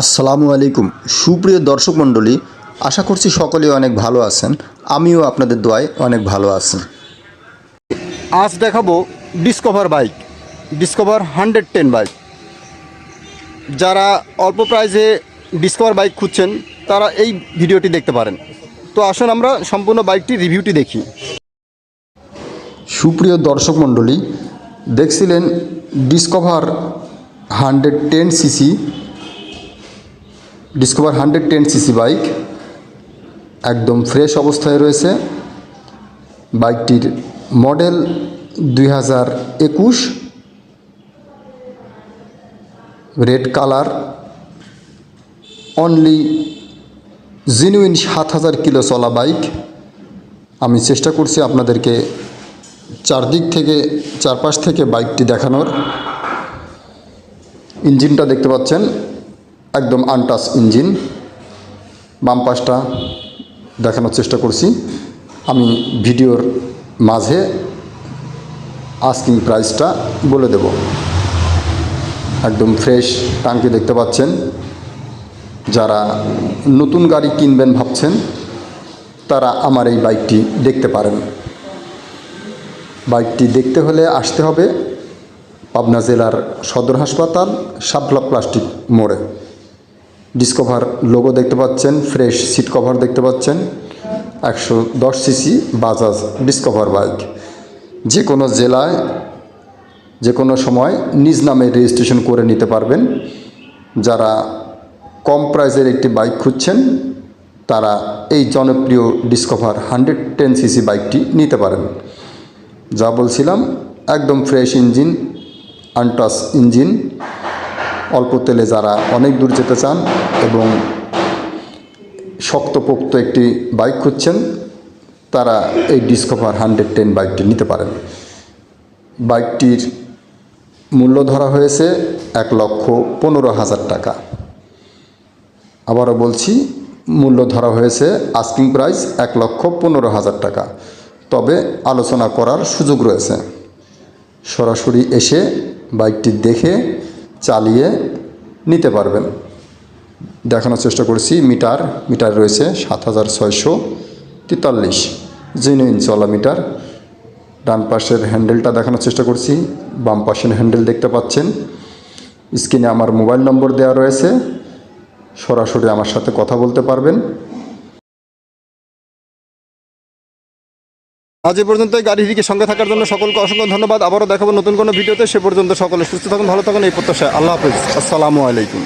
আসসালামু আলাইকুম। সুপ্রিয় দর্শক মণ্ডলী, আশা করছি সকলে অনেক ভালো আছেন। আমিও আপনাদের দোয়ায় অনেক ভালো আছি। আজ দেখাবো Discover bike Discover hundred ten bike যারা অল্প প্রাইজে ডিসকভার বাইক খুঁজছেন, তারা এই ভিডিওটি দেখতে পারেন। তো আসুন আমরা সম্পূর্ণ বাইকটি রিভিউটি দেখি। সুপ্রিয় দর্শক মণ্ডলী, দেখছিলেন Discover hundred ten CC Discover hundred ten CC bike একদম ফ্রেশ অবস্থায় রয়েছে। বাইকটির মডেল দুই হাজার একুশ। রেড কালার অনলি জিনুইন সাত হাজার কিলো চলা বাইক আমি চেষ্টা করছি আপনাদেরকে চারদিক থেকে, চারপাশ থেকে বাইকটি দেখানোর। ইঞ্জিনটা দেখতে পাচ্ছেন। একদম আনটাস ইঞ্জিন। বাম পাশটা দেখানোর চেষ্টা করছি। আমি ভিডিওর মাঝে আস্কিং প্রাইসটা বলে দেব। একদম ফ্রেশ টাঙ্কি দেখতে পাচ্ছেন। যারা নতুন গাড়ি কিনবেন ভাবছেন, তারা আমার এই বাইকটি দেখতে পারেন। বাইকটি দেখতে হলে আসতে হবে পাবনা জেলার সদর হাসপাতাল সাবলা প্লাস্টিক মোড়ে। ডিসকভার লোগো দেখতে পাচ্ছেন ফ্রেশ সিট কভার দেখতে পাচ্ছেন, একশো দশ সিসি বাজাজ ডিসকভার বাইক যে কোনো জেলায়, যে কোনো সময় নিজ নামে রেজিস্ট্রেশন করে নিতে পারবেন। যারা কম প্রাইসের একটি বাইক খুঁজছেন, তারা এই জনপ্রিয় ডিসকভার হান্ড্রেড টেন সিসি বাইকটি নিতে পারেন। যা বলছিলাম, একদম ফ্রেশ ইঞ্জিন আনটাস ইঞ্জিন অল্প তেলে যারা অনেক দূর যেতে চান এবং শক্তপোক্ত একটি বাইক খুঁজছেন, তারা এই ডিসকভার হান্ড্রেড টেন বাইকটি নিতে পারেন। বাইকটির মূল্য ধরা হয়েছে এক লক্ষ পনেরো হাজার টাকা। আবারও বলছি, মূল্য ধরা হয়েছে আস্কিং প্রাইস এক লক্ষ পনেরো হাজার টাকা। তবে আলোচনা করার সুযোগ রয়েছে। সরাসরি এসে বাইকটি দেখে চালিয়ে নিতে পারবেন। দেখানোর চেষ্টা করছি, মিটার মিটার রয়েছে সাত হাজার ছয়শো তেতাল্লিশ। জেনুইন চলা মিটার। ডান পাশের হ্যান্ডেলটা দেখানোর চেষ্টা করছি, বাম পাশের হ্যান্ডেল দেখতে পাচ্ছেন। স্ক্রিনে আমার মোবাইল নম্বর দেওয়া রয়েছে, সরাসরি আমার সাথে কথা বলতে পারবেন। আজ এ পর্যন্ত গাড়িটিকে সঙ্গে থাকার জন্য সকলকে অসংখ্য ধন্যবাদ। আবারও দেখাবো নতুন কোনো ভিডিওতে। সে পর্যন্ত সকলে সুস্থ থাকুন, ভালো থাকুন, এই প্রত্যাশায়। আল্লাহ হাফিজ। আসসালামু আলাইকুম।